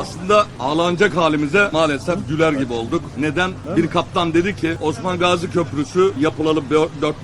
aslında ağlanacak halimize maalesef güler gibi olduk. Neden? Bir kaptan dedi ki Osman Gazi Köprüsü yapılalı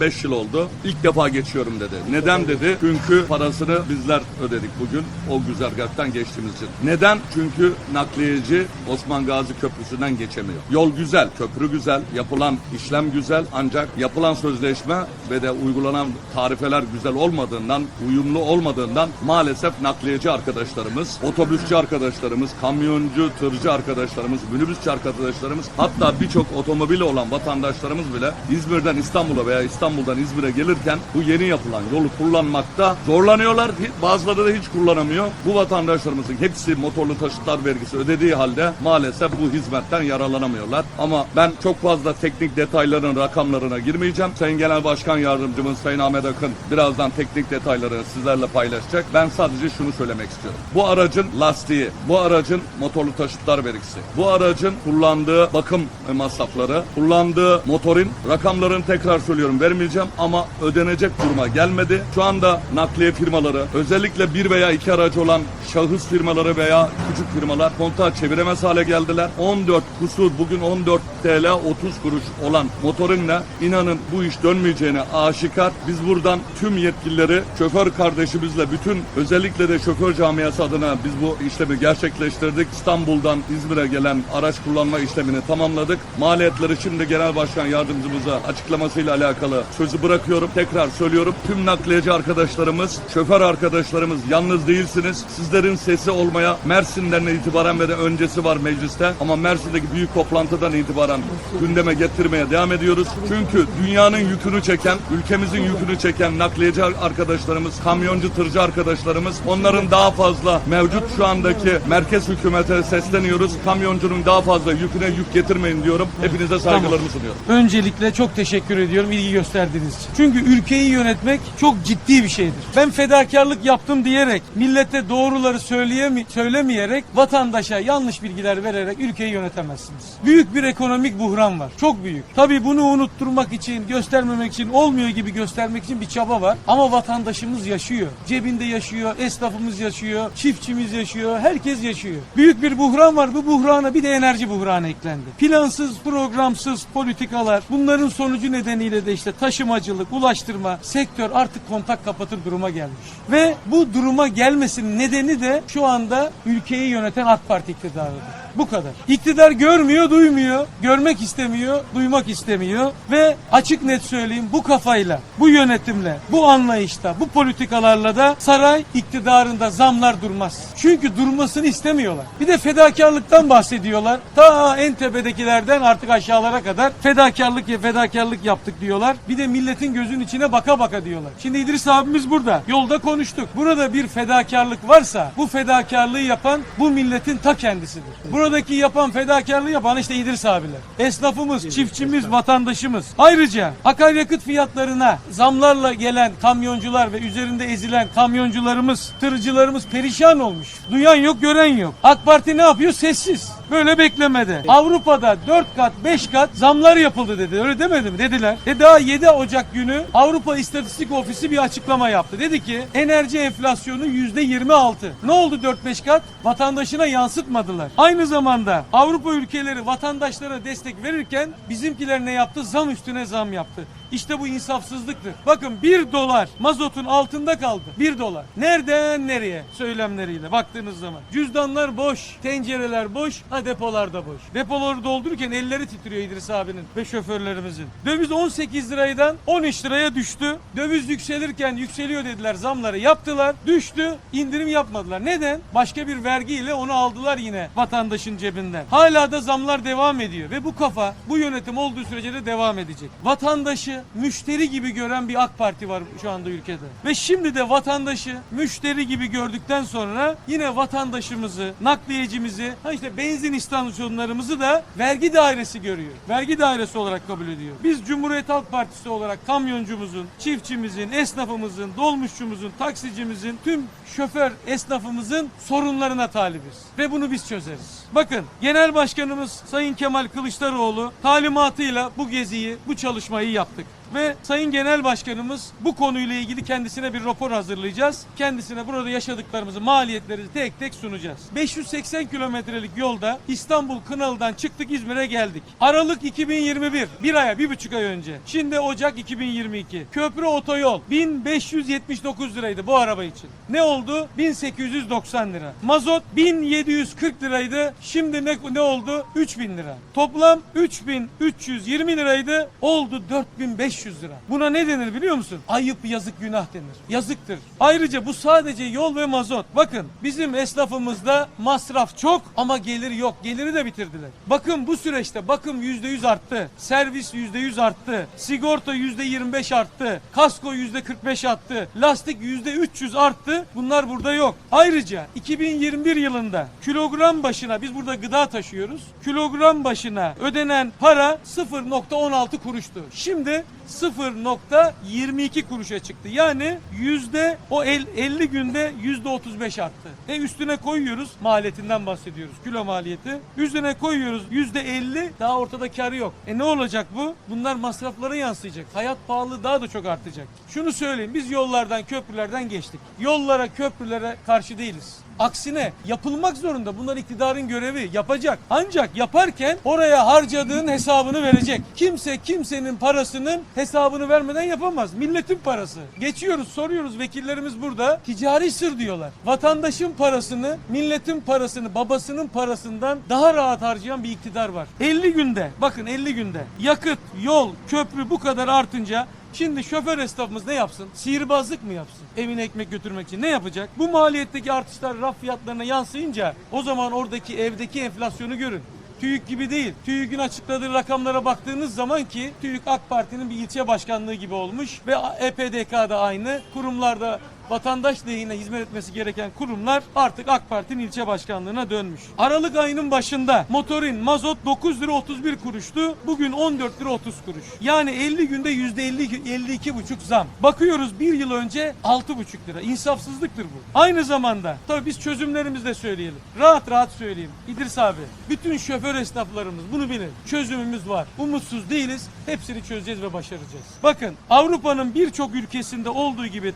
4-5 yıl oldu. İlk defa geçiyorum dedi. Neden dedi? Çünkü parasını bizler ödedik bugün o güzergahtan geçtiğimiz için. Neden? Çünkü nakliyeci Osman Gazi Köprüsü'nden geçemiyor. Yol güzel, köprü güzel, yapılan işlem güzel ancak yapılan sözleşme ve de uygulanan tarifeler güzel olmadığından, uyumlu olmadığından maalesef nakliyeci arkadaşlarımız, otobüsçü arkadaşlarımız, kamyoncu, tırcı arkadaşlarımız, minibüsçü arkadaşlarımız hatta birçok otomobili olan vatandaşlarımız bile İzmir'den İstanbul'a veya İstanbul'dan İzmir'e gelirken bu yeni yapılan yolu kullanmakta zorlanıyorlar. Bazıları da hiç kullanamıyor. Bu vatandaşlarımızın hepsi motorlu taşıtlar vergisi ödediği halde maalesef bu hizmetten yararlanamıyorlar. Ama ben çok fazla teknik detayların rakamlarına girmeyeceğim. Sayın Genel Başkan Yardımcımız Sayın Ahmet Akın birazdan teknik detayları sizlerle paylaşacak. Ben sadece şunu söylemek istiyorum. Bu aracın lastiği, bu aracın motorlu taşıtlar vergisi, bu aracın kullandığı bakım masrafları, kullandığı motorin rakamlarını tekrar söylüyorum vermeyeceğim ama ödenecek duruma gelmedi. Şu anda nakliye firmaları özellikle bir veya iki aracı olan şahıs firmaları veya küçük firmalar kontağı çeviremez hale geldiler. 14 kusur bugün 14 TL 30 kuruş olan motorinle inanın bu iş dönmeyeceğine aşikar. Biz buradan tüm yetkilileri şoför kardeşimizle bütün özellikle de şoför camiası adına biz bu işlemi gerçekleştirdik. İstanbul'dan İzmir'e gelen araç kullanma işlemini tamamladık. Maliyetleri şimdi Genel Başkan Yardımcımıza açıklamasıyla alakalı sözü bırakıyorum. Tekrar söylüyorum. Tüm nakliyeci arkadaşlarımız, şoför arkadaşlarımız yalnız değilsiniz. Sizlerin sesi olmaya Mersin'den itibaren ve de öncesi var mecliste. Ama Mersin'deki büyük toplantıdan itibaren gündeme getirmeye devam ediyoruz. Çünkü dünyanın yükünü çeken, ülkemizin yükünü çeken nakliyeci arkadaşlarımız, kamyoncu, tırcı arkadaşlarımız onların daha fazla mevcut şu andaki merkez hükümete sesleniyoruz. Kamyoncunun daha fazla yüküne yük getirmeyin diyorum. Hepinize saygılarımı sunuyorum. Öncelikle çok teşekkür ediyorum ilgi gösterdiğiniz için. Çünkü ülkeyi yönetmek çok ciddi bir şeydir. Ben fedakarlık yaptım diyerek, millete doğruları söyleyemi söylemeyerek, vatandaşa yanlış bilgiler vererek ülkeyi yönetemezsiniz. Büyük bir ekonomik buhran var. Çok büyük. Tabii bunu unutturmak için, göstermemek için, olmuyor gibi göstermek için bir çaba var. Ama vatandaşımız yaşıyor. Cebinde yaşıyor, esnafımız yaşıyor, çiftçimiz yaşıyor, herkes yaşıyor. Büyük bir buhran var. Bu buhrana bir de enerji buhranı eklendi. Plansız, programsız politikalar, bunların sonucu nedeniyle de işte taşımacılık, ulaştırma, sektör artık kontak kapatır duruma gelmiş. Ve bu duruma gelmesinin nedeni de şu anda ülkeyi yöneten AK Parti iktidarıdır. Bu kadar. İktidar görmüyor, duymuyor, görmek istemiyor, duymak istemiyor ve açık net söyleyeyim bu kafayla, bu yönetimle, bu anlayışta, bu politikalarla da saray iktidarında zamlar durmaz. Çünkü durmasını istemiyorlar. Bir de fedakarlıktan bahsediyorlar. Ta en tepedekilerden artık aşağılara kadar fedakarlık ya fedakarlık yaptık diyorlar. Bir de milletin gözün içine baka baka diyorlar. Şimdi İdris abimiz burada. Yolda konuştuk. Burada bir fedakarlık varsa bu fedakarlığı yapan bu milletin ta kendisidir. Buradaki yapan fedakarlığı yapan işte İdris abiler. Esnafımız, çiftçimiz, vatandaşımız. Ayrıca akaryakıt fiyatlarına zamlarla gelen kamyoncular ve üzerinde ezilen kamyoncularımız, tırcılarımız perişan olmuş. Duyan yok, gören yok. AK Parti ne yapıyor? Sessiz. Böyle beklemede. Avrupa'da 4 kat 5 kat zamlar yapıldı dedi. Öyle demedi mi? Dediler. E daha 7 Ocak günü Avrupa İstatistik Ofisi bir açıklama yaptı. Dedi ki enerji enflasyonu %26. Ne oldu 4-5 kat? Vatandaşına yansıtmadılar. Aynı zamanda Avrupa ülkeleri vatandaşlara destek verirken bizimkiler ne yaptı? Zam üstüne zam yaptı. İşte bu insafsızlıktır. Bakın 1 dolar mazotun altında kaldı. 1 dolar. Nereden nereye söylemleriyle baktığınız zaman. Cüzdanlar boş, tencereler boş, ha depolar da boş. Depoları doldururken elleri titriyor İdris abinin ve şoförlerimizin. Döviz 18 liraydan 13 liraya düştü. Döviz yükselirken yükseliyor dediler zamları yaptılar. Düştü indirim yapmadılar. Neden? Başka bir vergiyle onu aldılar yine vatandaşın cebinden. Hala da zamlar devam ediyor ve bu kafa bu yönetim olduğu sürece de devam edecek. Vatandaşı müşteri gibi gören bir AK Parti var şu anda ülkede. Ve şimdi de vatandaşı müşteri gibi gördükten sonra yine vatandaşımızı, nakliyecimizi, ha işte benzin istasyonlarımızı da vergi dairesi görüyor. Vergi dairesi olarak kabul ediyor. Biz Cumhuriyet Halk Partisi olarak kamyoncumuzun, çiftçimizin, esnafımızın, dolmuşçumuzun, taksicimizin, tüm şoför esnafımızın sorunlarına talibiz. Ve bunu biz çözeriz. Bakın Genel Başkanımız Sayın Kemal Kılıçdaroğlu talimatıyla bu geziyi, bu çalışmayı yaptık. Ve Sayın Genel Başkanımız bu konuyla ilgili kendisine bir rapor hazırlayacağız. Kendisine burada yaşadıklarımızı, maliyetleri tek tek sunacağız. 580 kilometrelik yolda İstanbul Kınalı'dan çıktık İzmir'e geldik. Aralık 2021, bir aya, bir buçuk ay önce. Şimdi Ocak 2022. Köprü otoyol 1579 liraydı bu araba için. Ne oldu? 1890 lira. Mazot 1740 liraydı. Şimdi ne, ne oldu? 3000 lira. Toplam 3320 liraydı. Oldu 4500 lira. Buna ne denir biliyor musun? Ayıp yazık günah denir. Yazıktır. Ayrıca bu sadece yol ve mazot. Bakın bizim esnafımızda masraf çok ama gelir yok. Geliri de bitirdiler. Bakın bu süreçte bakım %100 arttı. Servis %100 arttı. Sigorta %25 arttı. Kasko %45 arttı. Lastik %300 arttı. Bunlar burada yok. Ayrıca 2021 yılında kilogram başına biz burada gıda taşıyoruz. Kilogram başına ödenen para 0.16 kuruştu. Şimdi 0.22 kuruşa çıktı. Yani yüzde o el- 50 günde yüzde 35 arttı. E üstüne koyuyoruz maliyetinden bahsediyoruz. Kilo maliyeti. Üstüne koyuyoruz yüzde 50 daha ortada karı yok. E ne olacak bu? Bunlar masraflara yansıyacak. Hayat pahalı daha da çok artacak. Şunu söyleyeyim biz yollardan köprülerden geçtik. Yollara köprülere karşı değiliz. Aksine yapılmak zorunda. Bunlar iktidarın görevi. Yapacak. Ancak yaparken oraya harcadığın hesabını verecek. Kimse kimsenin parasının hesabını vermeden yapamaz. Milletin parası. Geçiyoruz, soruyoruz. Vekillerimiz burada. Ticari sır diyorlar. Vatandaşın parasını, milletin parasını, babasının parasından daha rahat harcayan bir iktidar var. 50 günde, bakın 50 günde yakıt, yol, köprü bu kadar artınca Şimdi şoför esnafımız ne yapsın? Sihirbazlık mı yapsın? Evine ekmek götürmek için ne yapacak? Bu maliyetteki artışlar raf fiyatlarına yansıyınca o zaman oradaki evdeki enflasyonu görün. TÜİK gibi değil. TÜİK'in açıkladığı rakamlara baktığınız zaman ki TÜİK AK Parti'nin bir ilçe başkanlığı gibi olmuş ve EPDK'da aynı. Kurumlarda vatandaş lehine hizmet etmesi gereken kurumlar artık AK Parti'nin ilçe başkanlığına dönmüş. Aralık ayının başında motorin mazot 9 lira 31 kuruştu. Bugün 14 lira 30 kuruş. Yani 50 günde %50 52 buçuk zam. Bakıyoruz bir yıl önce 6 buçuk lira. İnsafsızlıktır bu. Aynı zamanda tabii biz çözümlerimizi de söyleyelim. Rahat rahat söyleyeyim. İdris abi bütün şoför esnaflarımız bunu bilin. Çözümümüz var. Umutsuz değiliz. Hepsini çözeceğiz ve başaracağız. Bakın Avrupa'nın birçok ülkesinde olduğu gibi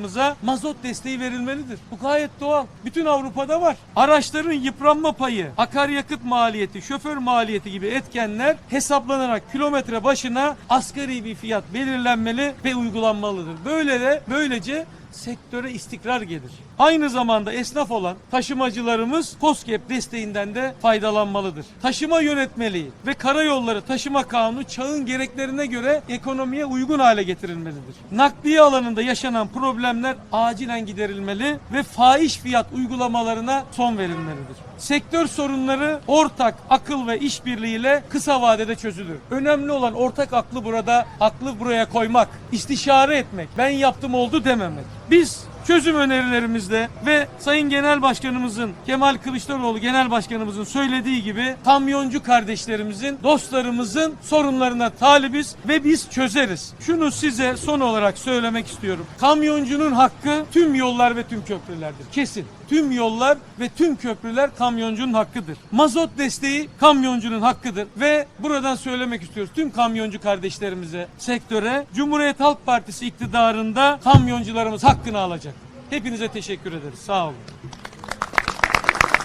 taşımacılarımıza mazot desteği verilmelidir. Bu gayet doğal. Bütün Avrupa'da var. Araçların yıpranma payı, akaryakıt maliyeti, şoför maliyeti gibi etkenler hesaplanarak kilometre başına asgari bir fiyat belirlenmeli ve uygulanmalıdır. Böyle de böylece sektöre istikrar gelir. Aynı zamanda esnaf olan taşımacılarımız COSGAP desteğinden de faydalanmalıdır. Taşıma yönetmeliği ve karayolları taşıma kanunu çağın gereklerine göre ekonomiye uygun hale getirilmelidir. Nakliye alanında yaşanan problemler acilen giderilmeli ve fahiş fiyat uygulamalarına son verilmelidir. Sektör sorunları ortak akıl ve işbirliğiyle kısa vadede çözülür. Önemli olan ortak aklı burada, aklı buraya koymak, istişare etmek, ben yaptım oldu dememek. Biz çözüm önerilerimizde ve Sayın Genel Başkanımızın Kemal Kılıçdaroğlu Genel Başkanımızın söylediği gibi kamyoncu kardeşlerimizin, dostlarımızın sorunlarına talibiz ve biz çözeriz. Şunu size son olarak söylemek istiyorum. Kamyoncunun hakkı tüm yollar ve tüm köprülerdir. Kesin. Tüm yollar ve tüm köprüler kamyoncunun hakkıdır. Mazot desteği kamyoncunun hakkıdır ve buradan söylemek istiyoruz tüm kamyoncu kardeşlerimize, sektöre Cumhuriyet Halk Partisi iktidarında kamyoncularımız hakkını alacak. Hepinize teşekkür ederiz. Sağ olun.